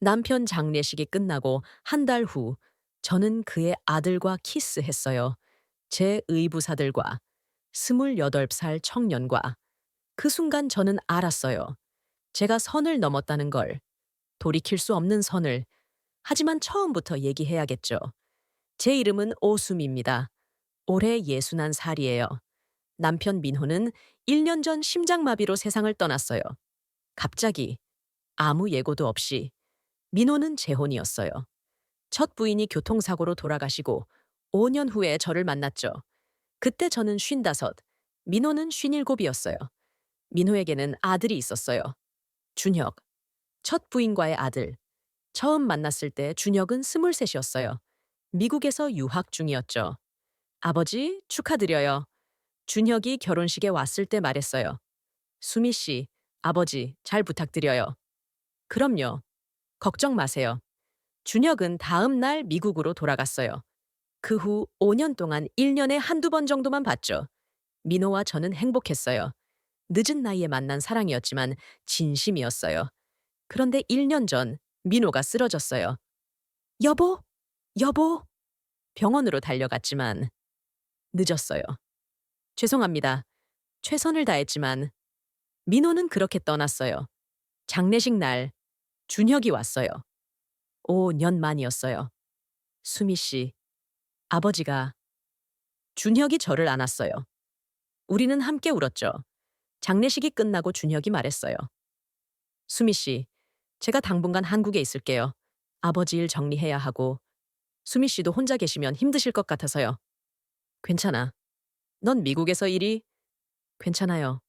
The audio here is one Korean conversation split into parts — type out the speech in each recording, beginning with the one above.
남편 장례식이 끝나고 한 달 후 저는 그의 아들과 키스했어요. 제 의부사들과 28살 청년과 그 순간 저는 알았어요. 제가 선을 넘었다는 걸. 돌이킬 수 없는 선을. 하지만 처음부터 얘기해야겠죠. 제 이름은 오수미입니다. 올해 61살이에요. 남편 민호는 1년 전 심장마비로 세상을 떠났어요. 갑자기 아무 예고도 없이 민호는 재혼이었어요. 첫 부인이 교통사고로 돌아가시고 5년 후에 저를 만났죠. 그때 저는 쉰다섯, 민호는 쉰일곱이었어요. 민호에게는 아들이 있었어요. 준혁. 첫 부인과의 아들. 처음 만났을 때 준혁은 스물셋이었어요. 미국에서 유학 중이었죠. 아버지, 축하드려요. 준혁이 결혼식에 왔을 때 말했어요. 수미 씨, 아버지, 잘 부탁드려요. 그럼요. 걱정 마세요. 준혁은 다음 날 미국으로 돌아갔어요. 그 후 5년 동안 1년에 한두 번 정도만 봤죠. 민호와 저는 행복했어요. 늦은 나이에 만난 사랑이었지만 진심이었어요. 그런데 1년 전 민호가 쓰러졌어요. 여보, 여보. 병원으로 달려갔지만 늦었어요. 죄송합니다. 최선을 다했지만 민호는 그렇게 떠났어요. 장례식 날 준혁이 왔어요. 5년 만이었어요. 수미 씨, 아버지가 준혁이 저를 안았어요. 우리는 함께 울었죠. 장례식이 끝나고 준혁이 말했어요. 수미 씨, 제가 당분간 한국에 있을게요. 아버지 일 정리해야 하고 수미 씨도 혼자 계시면 힘드실 것 같아서요. 괜찮아. 넌 미국에서 일이 괜찮아요.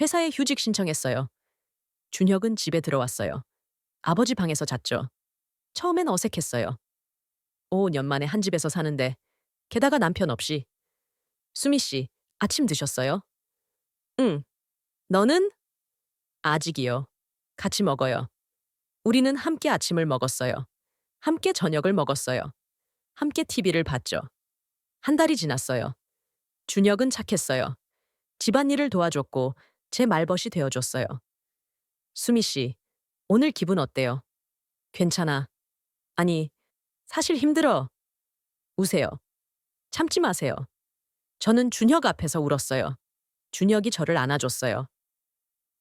회사에 휴직 신청했어요. 준혁은 집에 들어왔어요. 아버지 방에서 잤죠. 처음엔 어색했어요. 5년 만에 한 집에서 사는데 게다가 남편 없이. 수미 씨, 아침 드셨어요? 응. 너는? 아직이요. 같이 먹어요. 우리는 함께 아침을 먹었어요. 함께 저녁을 먹었어요. 함께 TV를 봤죠. 한 달이 지났어요. 준혁은 착했어요. 집안일을 도와줬고 제 말벗이 되어줬어요. 수미 씨, 오늘 기분 어때요? 괜찮아. 아니, 사실 힘들어. 우세요. 참지 마세요. 저는 준혁 앞에서 울었어요. 준혁이 저를 안아줬어요.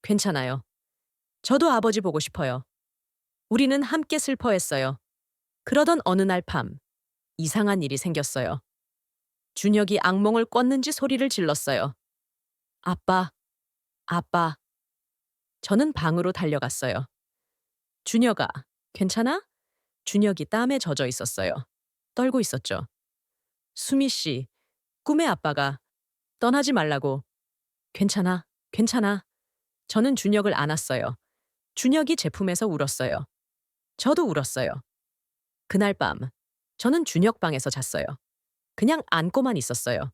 괜찮아요. 저도 아버지 보고 싶어요. 우리는 함께 슬퍼했어요. 그러던 어느 날 밤, 이상한 일이 생겼어요. 준혁이 악몽을 꿨는지 소리를 질렀어요. 아빠, 아빠. 저는 방으로 달려갔어요. 준혁아, 괜찮아? 준혁이 땀에 젖어 있었어요. 떨고 있었죠. 수미 씨, 꿈의 아빠가 떠나지 말라고. 괜찮아, 괜찮아. 저는 준혁을 안았어요. 준혁이 제품에서 울었어요. 저도 울었어요. 그날 밤, 저는 준혁 방에서 잤어요. 그냥 안고만 있었어요.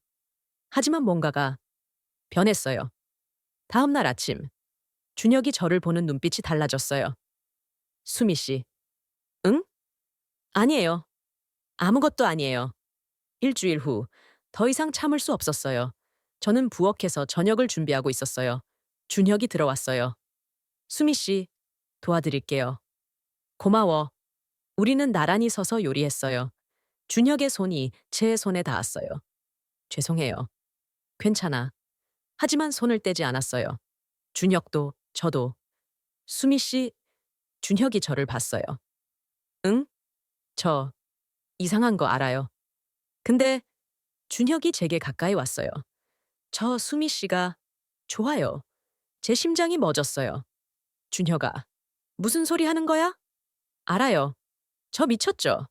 하지만 뭔가가 변했어요. 다음 날 아침, 준혁이 저를 보는 눈빛이 달라졌어요. 수미 씨, 응? 아니에요. 아무것도 아니에요. 일주일 후, 더 이상 참을 수 없었어요. 저는 부엌에서 저녁을 준비하고 있었어요. 준혁이 들어왔어요. 수미 씨, 도와드릴게요. 고마워. 우리는 나란히 서서 요리했어요. 준혁의 손이 제 손에 닿았어요. 죄송해요. 괜찮아. 하지만 손을 떼지 않았어요. 준혁도 저도. 수미 씨, 준혁이 저를 봤어요. 응? 저 이상한 거 알아요. 근데 준혁이 제게 가까이 왔어요. 저 수미 씨가 좋아요. 제 심장이 멎었어요. 준혁아, 무슨 소리 하는 거야? 알아요. 저 미쳤죠.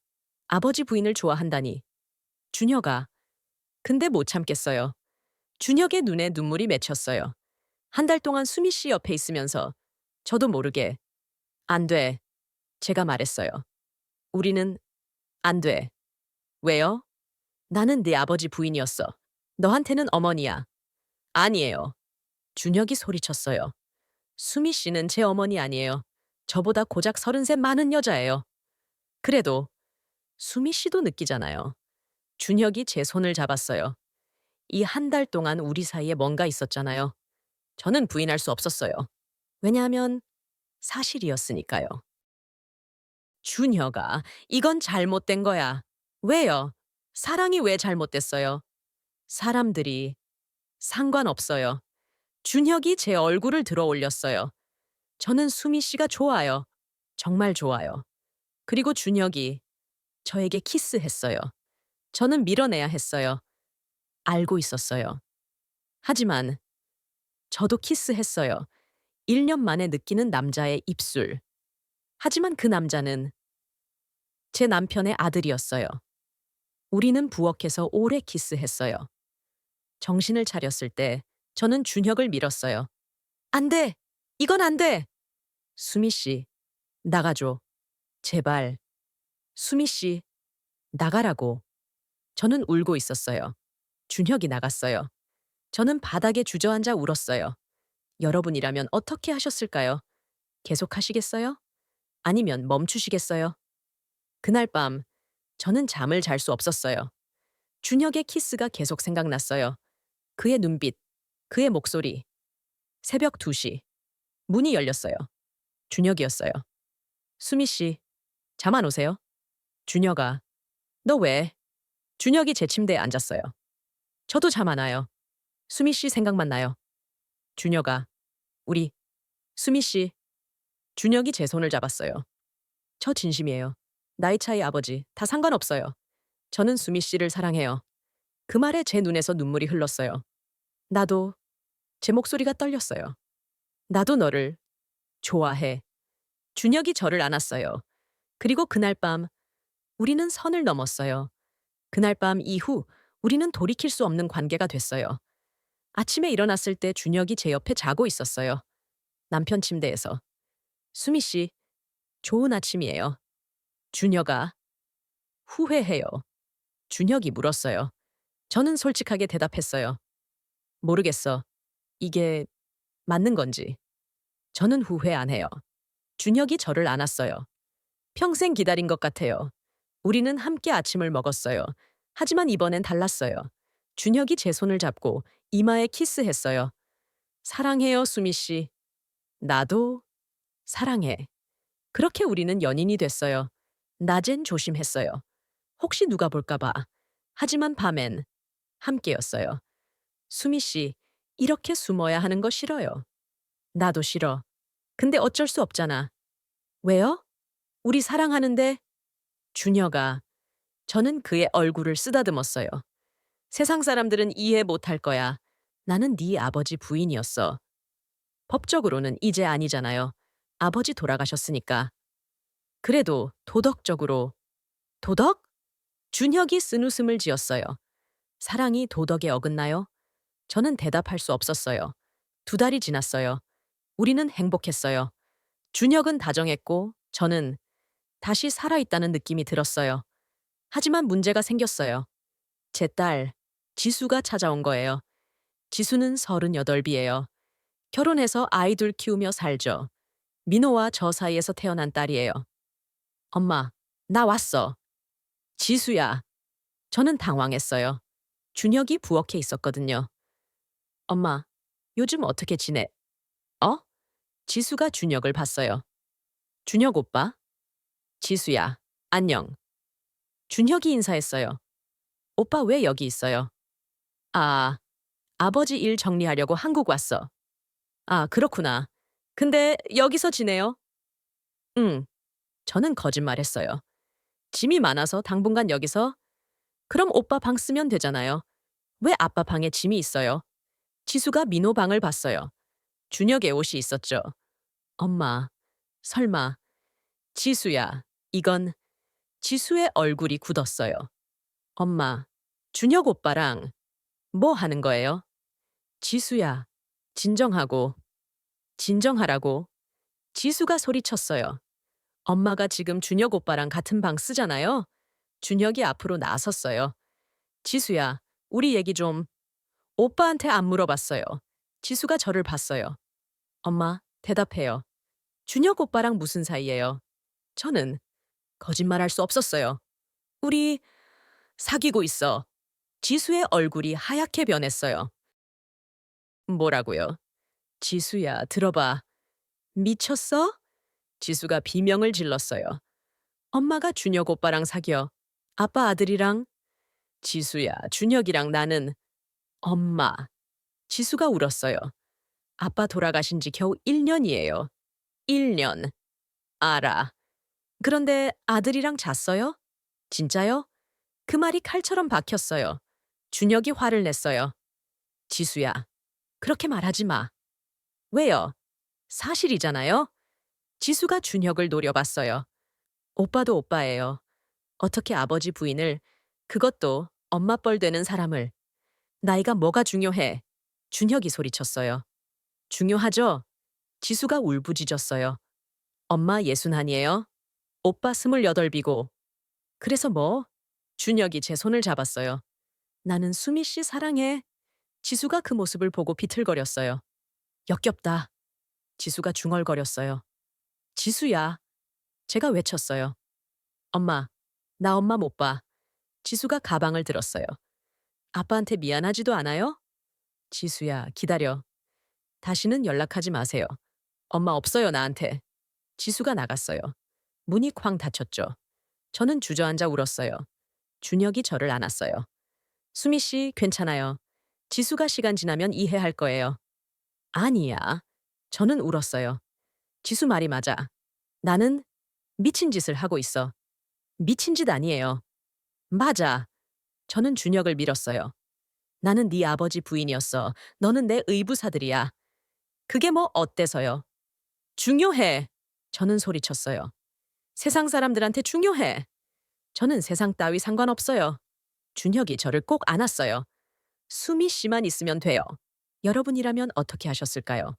아버지 부인을 좋아한다니. 준혁아. 근데 못 참겠어요. 준혁의 눈에 눈물이 맺혔어요. 한 달 동안 수미 씨 옆에 있으면서 저도 모르게 안 돼. 제가 말했어요. 우리는 안 돼. 왜요? 나는 네 아버지 부인이었어. 너한테는 어머니야. 아니에요. 준혁이 소리쳤어요. 수미 씨는 제 어머니 아니에요. 저보다 고작 서른셋 많은 여자예요. 그래도 수미 씨도 느끼잖아요. 준혁이 제 손을 잡았어요. 이 한 달 동안 우리 사이에 뭔가 있었잖아요. 저는 부인할 수 없었어요. 왜냐하면 사실이었으니까요. 준혁아, 이건 잘못된 거야. 왜요? 사랑이 왜 잘못됐어요? 사람들이 상관없어요. 준혁이 제 얼굴을 들어 올렸어요. 저는 수미 씨가 좋아요. 정말 좋아요. 그리고 준혁이 저에게 키스했어요. 저는 밀어내야 했어요. 알고 있었어요. 하지만 저도 키스했어요. 1년 만에 느끼는 남자의 입술. 하지만 그 남자는 제 남편의 아들이었어요. 우리는 부엌에서 오래 키스했어요. 정신을 차렸을 때 저는 준혁을 밀었어요. 안 돼! 이건 안 돼! 수미 씨, 나가줘. 제발. 수미 씨, 나가라고. 저는 울고 있었어요. 준혁이 나갔어요. 저는 바닥에 주저앉아 울었어요. 여러분이라면 어떻게 하셨을까요? 계속 하시겠어요? 아니면 멈추시겠어요? 그날 밤 저는 잠을 잘 수 없었어요. 준혁의 키스가 계속 생각났어요. 그의 눈빛, 그의 목소리. 새벽 2시. 문이 열렸어요. 준혁이었어요. 수미 씨, 잠 안 오세요? 준혁아, 너 왜? 준혁이 제 침대에 앉았어요. 저도 잠 안 와요. 수미 씨 생각만 나요. 준혁아, 우리 수미 씨. 준혁이 제 손을 잡았어요. 저 진심이에요. 나이 차이 아버지 다 상관없어요. 저는 수미 씨를 사랑해요. 그 말에 제 눈에서 눈물이 흘렀어요. 나도 제 목소리가 떨렸어요. 나도 너를 좋아해. 준혁이 저를 안았어요. 그리고 그날 밤 우리는 선을 넘었어요. 그날 밤 이후 우리는 돌이킬 수 없는 관계가 됐어요. 아침에 일어났을 때 준혁이 제 옆에 자고 있었어요. 남편 침대에서. 수미 씨, 좋은 아침이에요. 준혁아, 후회해요. 준혁이 물었어요. 저는 솔직하게 대답했어요. 모르겠어. 이게 맞는 건지. 저는 후회 안 해요. 준혁이 저를 안았어요. 평생 기다린 것 같아요. 우리는 함께 아침을 먹었어요. 하지만 이번엔 달랐어요. 준혁이 제 손을 잡고 이마에 키스했어요. 사랑해요, 수미 씨. 나도 사랑해. 그렇게 우리는 연인이 됐어요. 낮엔 조심했어요. 혹시 누가 볼까봐. 하지만 밤엔 함께였어요. 수미 씨, 이렇게 숨어야 하는 거 싫어요. 나도 싫어. 근데 어쩔 수 없잖아. 왜요? 우리 사랑하는데 준혁아. 저는 그의 얼굴을 쓰다듬었어요. 세상 사람들은 이해 못할 거야. 나는 네 아버지 부인이었어. 법적으로는 이제 아니잖아요. 아버지 돌아가셨으니까. 그래도 도덕적으로. 도덕? 준혁이 쓴 웃음을 지었어요. 사랑이 도덕에 어긋나요? 저는 대답할 수 없었어요. 두 달이 지났어요. 우리는 행복했어요. 준혁은 다정했고 저는 다시 살아있다는 느낌이 들었어요. 하지만 문제가 생겼어요. 제 딸, 지수가 찾아온 거예요. 지수는 38이에요. 결혼해서 아이들 키우며 살죠. 민호와 저 사이에서 태어난 딸이에요. 엄마, 나 왔어. 지수야. 저는 당황했어요. 준혁이 부엌에 있었거든요. 엄마, 요즘 어떻게 지내? 어? 지수가 준혁을 봤어요. 준혁 오빠? 지수야, 안녕. 준혁이 인사했어요. 오빠 왜 여기 있어요? 아, 아버지 일 정리하려고 한국 왔어. 아, 그렇구나. 근데 여기서 지내요? 응. 저는 거짓말했어요. 짐이 많아서 당분간 여기서? 그럼 오빠 방 쓰면 되잖아요. 왜 아빠 방에 짐이 있어요? 지수가 민호 방을 봤어요. 준혁의 옷이 있었죠. 엄마, 설마. 지수야, 이건 지수의 얼굴이 굳었어요. 엄마, 준혁 오빠랑 뭐 하는 거예요? 지수야, 진정하고. 진정하라고. 지수가 소리쳤어요. 엄마가 지금 준혁 오빠랑 같은 방 쓰잖아요. 준혁이 앞으로 나섰어요. 지수야, 우리 얘기 좀. 오빠한테 안 물어봤어요. 지수가 저를 봤어요. 엄마, 대답해요. 준혁 오빠랑 무슨 사이예요? 저는 거짓말할 수 없었어요. 우리 사귀고 있어. 지수의 얼굴이 하얗게 변했어요. 뭐라고요? 지수야, 들어봐. 미쳤어? 지수가 비명을 질렀어요. 엄마가 준혁 오빠랑 사귀어. 아빠 아들이랑. 지수야, 준혁이랑 나는. 엄마. 지수가 울었어요. 아빠 돌아가신 지 겨우 1년이에요. 1년. 알아. 그런데 아들이랑 잤어요? 진짜요? 그 말이 칼처럼 박혔어요. 준혁이 화를 냈어요. 지수야, 그렇게 말하지 마. 왜요? 사실이잖아요? 지수가 준혁을 노려봤어요. 오빠도 오빠예요. 어떻게 아버지 부인을, 그것도 엄마 뻘 되는 사람을. 나이가 뭐가 중요해? 준혁이 소리쳤어요. 중요하죠? 지수가 울부짖었어요. 엄마 예순 한이에요? 오빠 스물여덟이고. 그래서 뭐? 준혁이 제 손을 잡았어요. 나는 수미 씨 사랑해. 지수가 그 모습을 보고 비틀거렸어요. 역겹다. 지수가 중얼거렸어요. 지수야. 제가 외쳤어요. 엄마, 나 엄마 못 봐. 지수가 가방을 들었어요. 아빠한테 미안하지도 않아요? 지수야, 기다려. 다시는 연락하지 마세요. 엄마 없어요, 나한테. 지수가 나갔어요. 문이 쾅 닫혔죠. 저는 주저앉아 울었어요. 준혁이 저를 안았어요. 수미 씨, 괜찮아요. 지수가 시간 지나면 이해할 거예요. 아니야. 저는 울었어요. 지수 말이 맞아. 나는 미친 짓을 하고 있어. 미친 짓 아니에요. 맞아. 저는 준혁을 밀었어요. 나는 네 아버지 부인이었어. 너는 내 의부사들이야. 그게 뭐 어때서요? 중요해. 저는 소리쳤어요. 세상 사람들한테 중요해. 저는 세상 따위 상관없어요. 준혁이 저를 꼭 안았어요. 수미 씨만 있으면 돼요. 여러분이라면 어떻게 하셨을까요?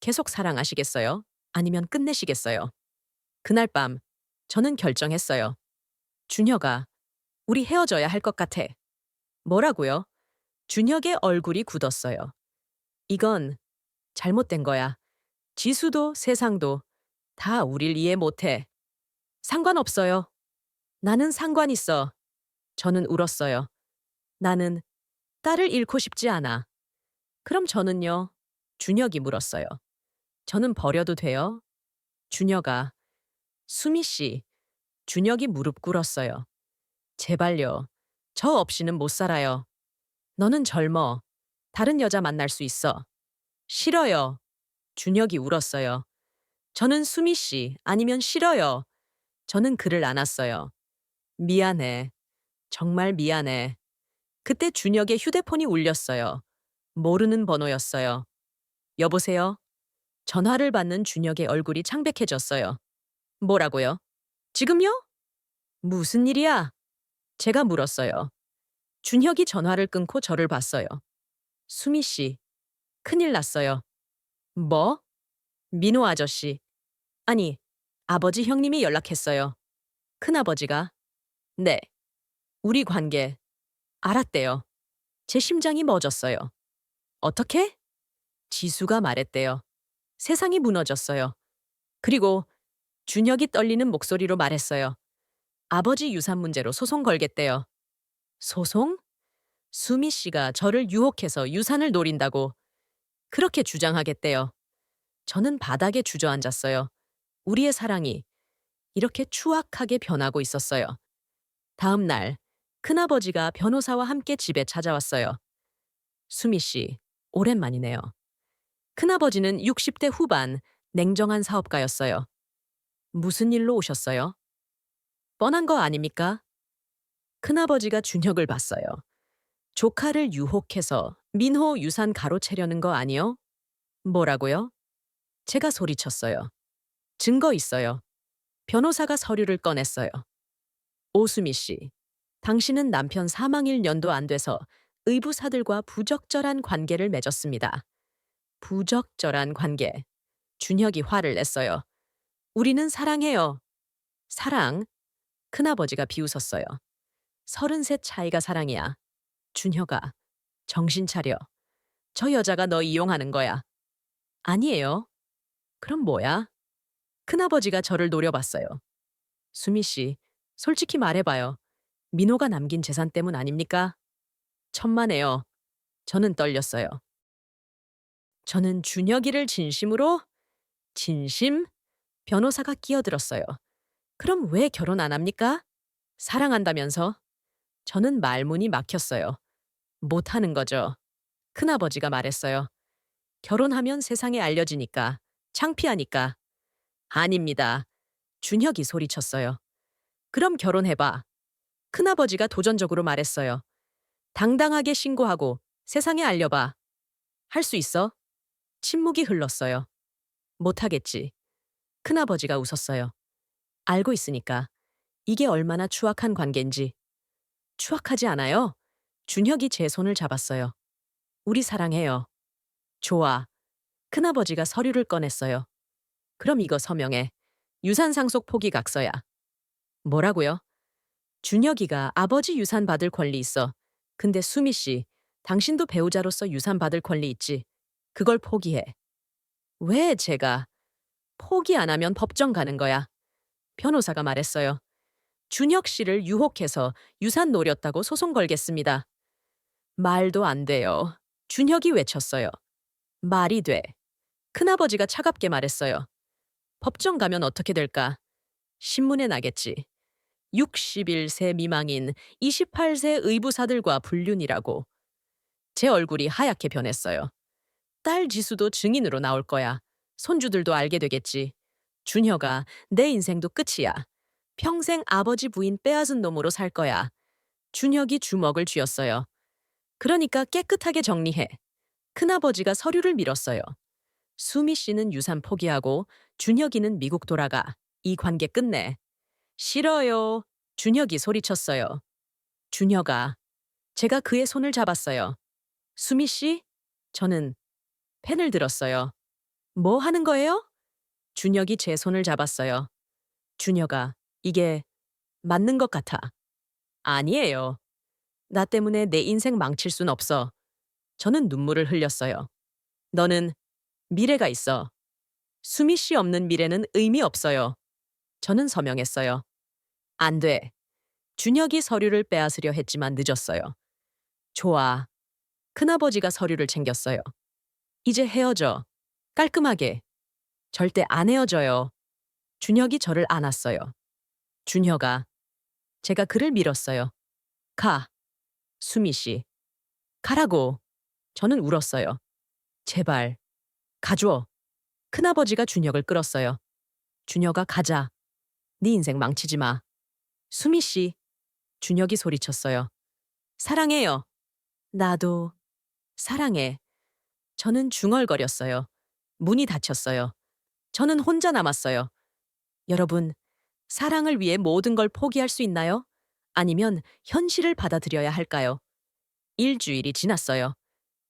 계속 사랑하시겠어요? 아니면 끝내시겠어요? 그날 밤 저는 결정했어요. 준혁아, 우리 헤어져야 할 것 같아. 뭐라고요? 준혁의 얼굴이 굳었어요. 이건 잘못된 거야. 지수도 세상도 다 우릴 이해 못해. 상관없어요. 나는 상관 있어. 저는 울었어요. 나는 딸을 잃고 싶지 않아. 그럼 저는요? 준혁이 물었어요. 저는 버려도 돼요? 준혁아. 수미 씨. 준혁이 무릎 꿇었어요. 제발요. 저 없이는 못 살아요. 너는 젊어. 다른 여자 만날 수 있어. 싫어요. 준혁이 울었어요. 저는 수미 씨 아니면 싫어요. 저는 그를 안았어요. 미안해. 정말 미안해. 그때 준혁의 휴대폰이 울렸어요. 모르는 번호였어요. 여보세요? 전화를 받는 준혁의 얼굴이 창백해졌어요. 뭐라고요? 지금요? 무슨 일이야? 제가 물었어요. 준혁이 전화를 끊고 저를 봤어요. 수미 씨, 큰일 났어요. 뭐? 민호 아저씨. 아니, 아버지 형님이 연락했어요. 큰아버지가. 네. 우리 관계. 알았대요. 제 심장이 멎었어요. 어떻게? 지수가 말했대요. 세상이 무너졌어요. 그리고 준혁이 떨리는 목소리로 말했어요. 아버지 유산 문제로 소송 걸겠대요. 소송? 수미 씨가 저를 유혹해서 유산을 노린다고 그렇게 주장하겠대요. 저는 바닥에 주저앉았어요. 우리의 사랑이 이렇게 추악하게 변하고 있었어요. 다음 날 큰아버지가 변호사와 함께 집에 찾아왔어요. 수미 씨, 오랜만이네요. 큰아버지는 60대 후반 냉정한 사업가였어요. 무슨 일로 오셨어요? 뻔한 거 아닙니까? 큰아버지가 준혁을 봤어요. 조카를 유혹해서 민호 유산 가로채려는 거 아니요? 뭐라고요? 제가 소리쳤어요. 증거 있어요. 변호사가 서류를 꺼냈어요. 오수미 씨, 당신은 남편 사망일 년도 안 돼서 의부사들과 부적절한 관계를 맺었습니다. 부적절한 관계. 준혁이 화를 냈어요. 우리는 사랑해요. 사랑? 큰아버지가 비웃었어요. 서른셋 차이가 사랑이야. 준혁아, 정신 차려. 저 여자가 너 이용하는 거야. 아니에요. 그럼 뭐야? 큰아버지가 저를 노려봤어요. 수미 씨, 솔직히 말해봐요. 민호가 남긴 재산 때문 아닙니까? 천만에요. 저는 떨렸어요. 저는 준혁이를 진심으로? 진심? 변호사가 끼어들었어요. 그럼 왜 결혼 안 합니까? 사랑한다면서? 저는 말문이 막혔어요. 못하는 거죠. 큰아버지가 말했어요. 결혼하면 세상에 알려지니까, 창피하니까. 아닙니다. 준혁이 소리쳤어요. 그럼 결혼해봐. 큰아버지가 도전적으로 말했어요. 당당하게 신고하고 세상에 알려봐. 할 수 있어? 침묵이 흘렀어요. 못하겠지. 큰아버지가 웃었어요. 알고 있으니까. 이게 얼마나 추악한 관계인지. 추악하지 않아요? 준혁이 제 손을 잡았어요. 우리 사랑해요. 좋아. 큰아버지가 서류를 꺼냈어요. 그럼 이거 서명해. 유산 상속 포기 각서야. 뭐라고요? 준혁이가 아버지 유산 받을 권리 있어. 근데 수미 씨, 당신도 배우자로서 유산 받을 권리 있지. 그걸 포기해. 왜 제가 포기 안 하면 법정 가는 거야? 변호사가 말했어요. 준혁 씨를 유혹해서 유산 노렸다고 소송 걸겠습니다. 말도 안 돼요. 준혁이 외쳤어요. 말이 돼. 큰아버지가 차갑게 말했어요. 법정 가면 어떻게 될까? 신문에 나겠지. 61세 미망인 28세 의부사들과 불륜이라고. 제 얼굴이 하얗게 변했어요. 딸 지수도 증인으로 나올 거야. 손주들도 알게 되겠지. 준혁아, 내 인생도 끝이야. 평생 아버지 부인 빼앗은 놈으로 살 거야. 준혁이 주먹을 쥐었어요. 그러니까 깨끗하게 정리해. 큰아버지가 서류를 밀었어요. 수미 씨는 유산 포기하고 준혁이는 미국 돌아가. 이 관계 끝내. 싫어요. 준혁이 소리쳤어요. 준혁아. 제가 그의 손을 잡았어요. 수미 씨? 저는 펜을 들었어요. 뭐 하는 거예요? 준혁이 제 손을 잡았어요. 준혁아, 이게 맞는 것 같아. 아니에요. 나 때문에 내 인생 망칠 순 없어. 저는 눈물을 흘렸어요. 너는 미래가 있어. 수미 씨 없는 미래는 의미 없어요. 저는 서명했어요. 안 돼. 준혁이 서류를 빼앗으려 했지만 늦었어요. 좋아. 큰아버지가 서류를 챙겼어요. 이제 헤어져. 깔끔하게. 절대 안 헤어져요. 준혁이 저를 안았어요. 준혁아. 제가 그를 밀었어요. 가. 수미 씨. 가라고. 저는 울었어요. 제발. 가줘. 큰아버지가 준혁을 끌었어요. 준혁아 가자. 네 인생 망치지 마. 수미 씨. 준혁이 소리쳤어요. 사랑해요. 나도 사랑해. 저는 중얼거렸어요. 문이 닫혔어요. 저는 혼자 남았어요. 여러분, 사랑을 위해 모든 걸 포기할 수 있나요? 아니면 현실을 받아들여야 할까요? 일주일이 지났어요.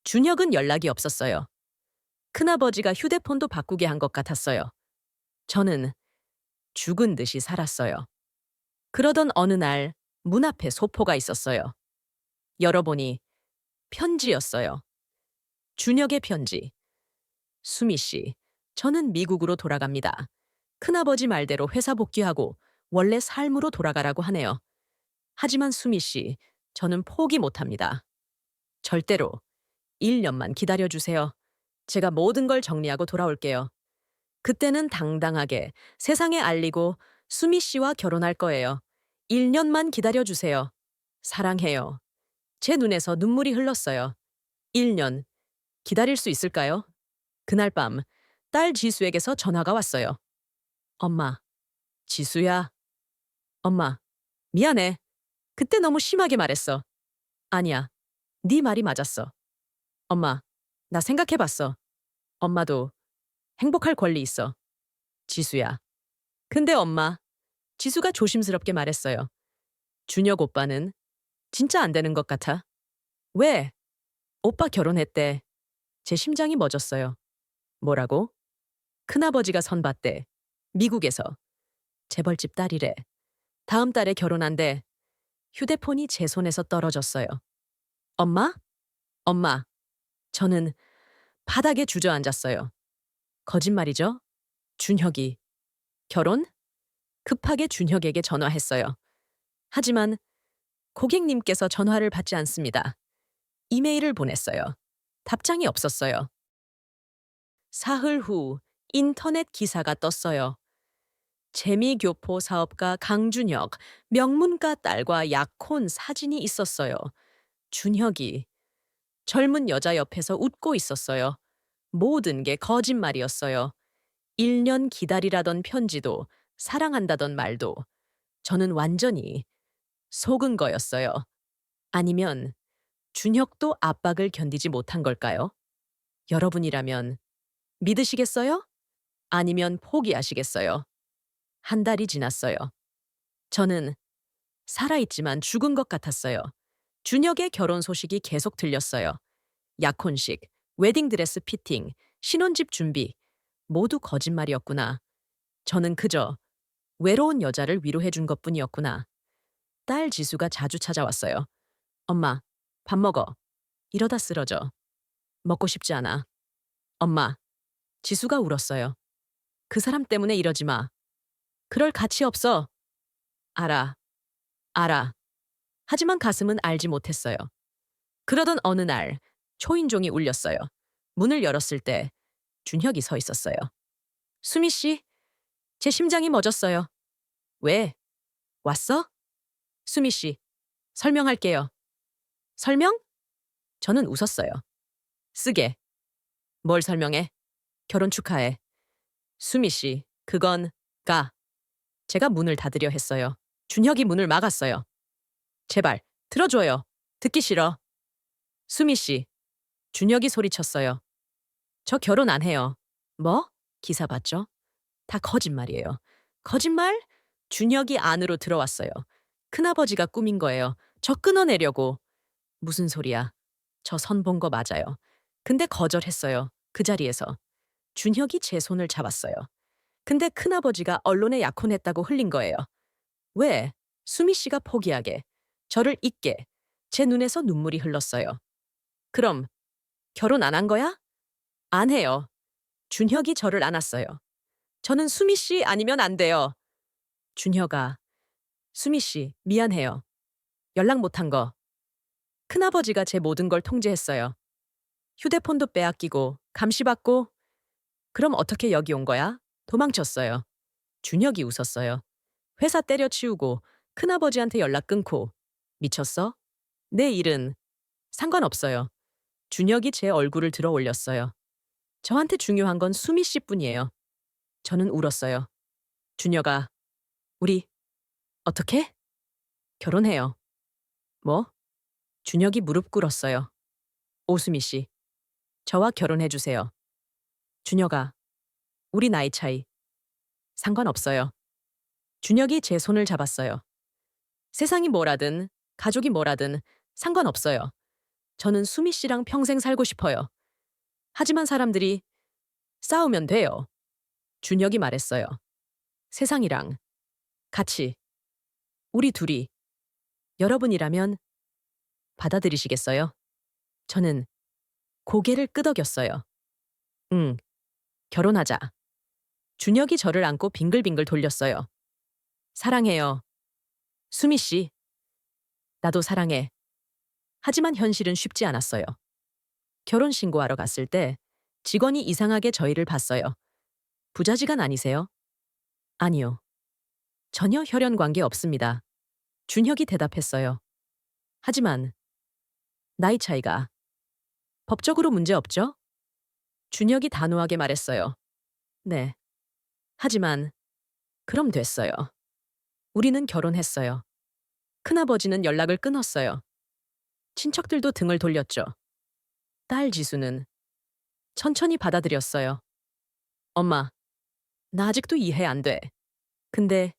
준혁은 연락이 없었어요. 큰아버지가 휴대폰도 바꾸게 한 것 같았어요. 저는 죽은 듯이 살았어요. 그러던 어느 날 문 앞에 소포가 있었어요. 열어보니 편지였어요. 준혁의 편지. 수미 씨, 저는 미국으로 돌아갑니다. 큰아버지 말대로 회사 복귀하고 원래 삶으로 돌아가라고 하네요. 하지만 수미 씨, 저는 포기 못합니다. 절대로 1년만 기다려주세요. 제가 모든 걸 정리하고 돌아올게요. 그때는 당당하게 세상에 알리고 수미 씨와 결혼할 거예요. 1년만 기다려주세요. 사랑해요. 제 눈에서 눈물이 흘렀어요. 1년. 기다릴 수 있을까요? 그날 밤, 딸 지수에게서 전화가 왔어요. 엄마, 지수야. 엄마, 미안해. 그때 너무 심하게 말했어. 아니야, 네 말이 맞았어. 엄마, 나 생각해봤어. 엄마도 행복할 권리 있어. 지수야. 근데 엄마, 지수가 조심스럽게 말했어요. 준혁 오빠는 진짜 안 되는 것 같아. 왜? 오빠 결혼했대. 제 심장이 멎었어요. 뭐라고? 큰아버지가 선봤대. 미국에서. 재벌집 딸이래. 다음 달에 결혼한대. 휴대폰이 제 손에서 떨어졌어요. 엄마? 엄마. 저는 바닥에 주저앉았어요. 거짓말이죠? 준혁이. 결혼? 급하게 준혁에게 전화했어요. 하지만 고객님께서 전화를 받지 않습니다. 이메일을 보냈어요. 답장이 없었어요. 사흘 후 인터넷 기사가 떴어요. 재미교포 사업가 강준혁, 명문가 딸과 약혼 사진이 있었어요. 준혁이 젊은 여자 옆에서 웃고 있었어요. 모든 게 거짓말이었어요. 1년 기다리라던 편지도 사랑한다던 말도 저는 완전히 속은 거였어요. 아니면 준혁도 압박을 견디지 못한 걸까요? 여러분이라면 믿으시겠어요? 아니면 포기하시겠어요? 한 달이 지났어요. 저는 살아있지만 죽은 것 같았어요. 준혁의 결혼 소식이 계속 들렸어요. 약혼식, 웨딩드레스 피팅, 신혼집 준비, 모두 거짓말이었구나. 저는 그저 외로운 여자를 위로해 준 것 뿐이었구나. 딸 지수가 자주 찾아왔어요. 엄마, 밥 먹어. 이러다 쓰러져. 먹고 싶지 않아. 엄마, 지수가 울었어요. 그 사람 때문에 이러지 마. 그럴 가치 없어. 알아. 알아. 하지만 가슴은 알지 못했어요. 그러던 어느 날 초인종이 울렸어요. 문을 열었을 때 준혁이 서 있었어요. 수미 씨, 제 심장이 멎었어요. 왜? 왔어? 수미 씨, 설명할게요. 설명? 저는 웃었어요. 쓰게. 뭘 설명해? 결혼 축하해. 수미 씨, 그건 가. 제가 문을 닫으려 했어요. 준혁이 문을 막았어요. 제발 들어줘요. 듣기 싫어. 수미 씨. 준혁이 소리쳤어요. 저 결혼 안 해요. 뭐? 기사 봤죠? 다 거짓말이에요. 거짓말? 준혁이 안으로 들어왔어요. 큰아버지가 꾸민 거예요. 저 끊어내려고. 무슨 소리야. 저 선 본 거 맞아요. 근데 거절했어요. 그 자리에서. 준혁이 제 손을 잡았어요. 근데 큰아버지가 언론에 약혼했다고 흘린 거예요. 왜? 수미 씨가 포기하게. 저를 잊게. 제 눈에서 눈물이 흘렀어요. 그럼 결혼 안 한 거야? 안 해요. 준혁이 저를 안았어요. 저는 수미 씨 아니면 안 돼요. 준혁아, 수미 씨, 미안해요. 연락 못한 거. 큰아버지가 제 모든 걸 통제했어요. 휴대폰도 빼앗기고, 감시받고. 그럼 어떻게 여기 온 거야? 도망쳤어요. 준혁이 웃었어요. 회사 때려치우고, 큰아버지한테 연락 끊고. 미쳤어? 내 일은 상관없어요. 준혁이 제 얼굴을 들어 올렸어요. 저한테 중요한 건 수미 씨뿐이에요. 저는 울었어요. 준혁아, 우리 어떻게? 결혼해요. 뭐? 준혁이 무릎 꿇었어요. 오수미 씨, 저와 결혼해 주세요. 준혁아, 우리 나이 차이 상관없어요. 준혁이 제 손을 잡았어요. 세상이 뭐라든 가족이 뭐라든 상관없어요. 저는 수미 씨랑 평생 살고 싶어요. 하지만 사람들이 싸우면 돼요. 준혁이 말했어요. 세상이랑 같이 우리 둘이 여러분이라면 받아들이시겠어요? 저는 고개를 끄덕였어요. 응, 결혼하자. 준혁이 저를 안고 빙글빙글 돌렸어요. 사랑해요. 수미 씨. 나도 사랑해. 하지만 현실은 쉽지 않았어요. 결혼 신고하러 갔을 때 직원이 이상하게 저희를 봤어요. 부자지간 아니세요? 아니요. 전혀 혈연 관계 없습니다. 준혁이 대답했어요. 하지만 나이 차이가 법적으로 문제 없죠? 준혁이 단호하게 말했어요. 네. 하지만 그럼 됐어요. 우리는 결혼했어요. 큰아버지는 연락을 끊었어요. 친척들도 등을 돌렸죠. 딸 지수는 천천히 받아들였어요. 엄마, 나 아직도 이해 안 돼. 근데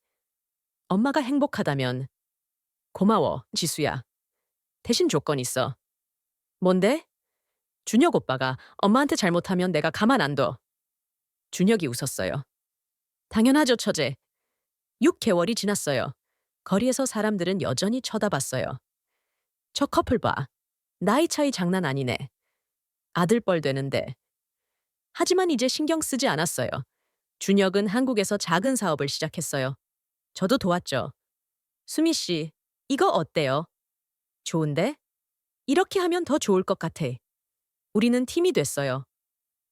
엄마가 행복하다면 고마워, 지수야. 대신 조건 있어. 뭔데? 준혁 오빠가 엄마한테 잘못하면 내가 가만 안 둬. 준혁이 웃었어요. 당연하죠, 처제. 6개월이 지났어요. 거리에서 사람들은 여전히 쳐다봤어요. 저 커플 봐. 나이 차이 장난 아니네. 아들뻘 되는데. 하지만 이제 신경 쓰지 않았어요. 준혁은 한국에서 작은 사업을 시작했어요. 저도 도왔죠. 수미 씨, 이거 어때요? 좋은데? 이렇게 하면 더 좋을 것 같아. 우리는 팀이 됐어요.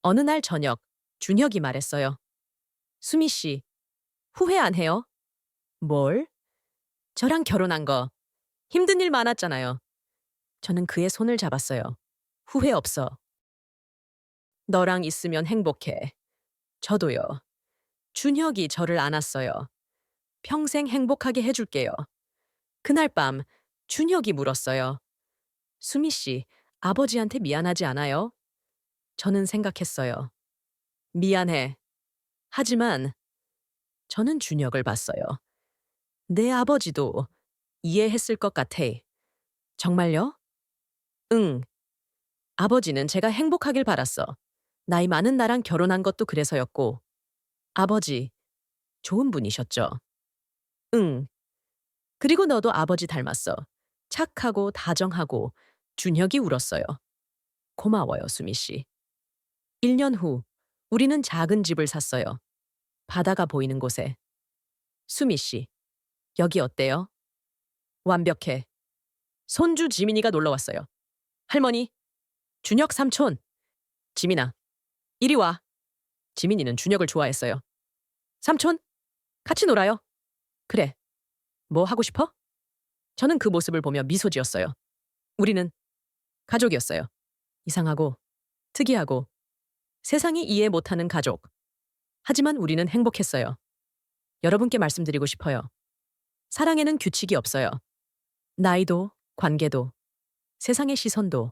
어느 날 저녁, 준혁이 말했어요. 수미 씨, 후회 안 해요? 뭘? 저랑 결혼한 거. 힘든 일 많았잖아요. 저는 그의 손을 잡았어요. 후회 없어. 너랑 있으면 행복해. 저도요. 준혁이 저를 안았어요. 평생 행복하게 해줄게요. 그날 밤 준혁이 물었어요. 수미 씨, 아버지한테 미안하지 않아요? 저는 생각했어요. 미안해. 하지만 저는 준혁을 봤어요. 내 아버지도 이해했을 것 같아. 정말요? 응. 아버지는 제가 행복하길 바랐어. 나이 많은 나랑 결혼한 것도 그래서였고. 아버지, 좋은 분이셨죠? 응. 그리고 너도 아버지 닮았어. 착하고 다정하고 준혁이 울었어요. 고마워요, 수미 씨. 1년 후, 우리는 작은 집을 샀어요. 바다가 보이는 곳에. 수미 씨, 여기 어때요? 완벽해. 손주 지민이가 놀러 왔어요. 할머니, 준혁 삼촌. 지민아, 이리 와. 지민이는 준혁을 좋아했어요. 삼촌, 같이 놀아요. 그래. 뭐 하고 싶어? 저는 그 모습을 보며 미소 지었어요. 우리는 가족이었어요. 이상하고 특이하고 세상이 이해 못하는 가족. 하지만 우리는 행복했어요. 여러분께 말씀드리고 싶어요. 사랑에는 규칙이 없어요. 나이도, 관계도, 세상의 시선도.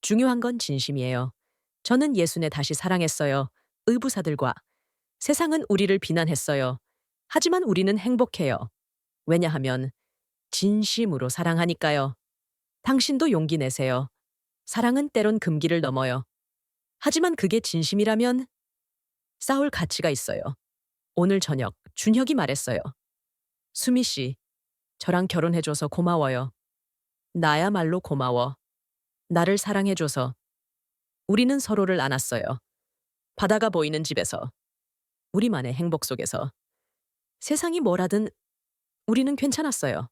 중요한 건 진심이에요. 저는 예순에 다시 사랑했어요. 의부사들과. 세상은 우리를 비난했어요. 하지만 우리는 행복해요. 왜냐하면 진심으로 사랑하니까요. 당신도 용기 내세요. 사랑은 때론 금기를 넘어요. 하지만 그게 진심이라면 싸울 가치가 있어요. 오늘 저녁 준혁이 말했어요. 수미 씨, 저랑 결혼해줘서 고마워요. 나야말로 고마워. 나를 사랑해줘서. 우리는 서로를 안았어요. 바다가 보이는 집에서. 우리만의 행복 속에서. 세상이 뭐라든 우리는 괜찮았어요.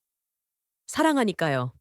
사랑하니까요.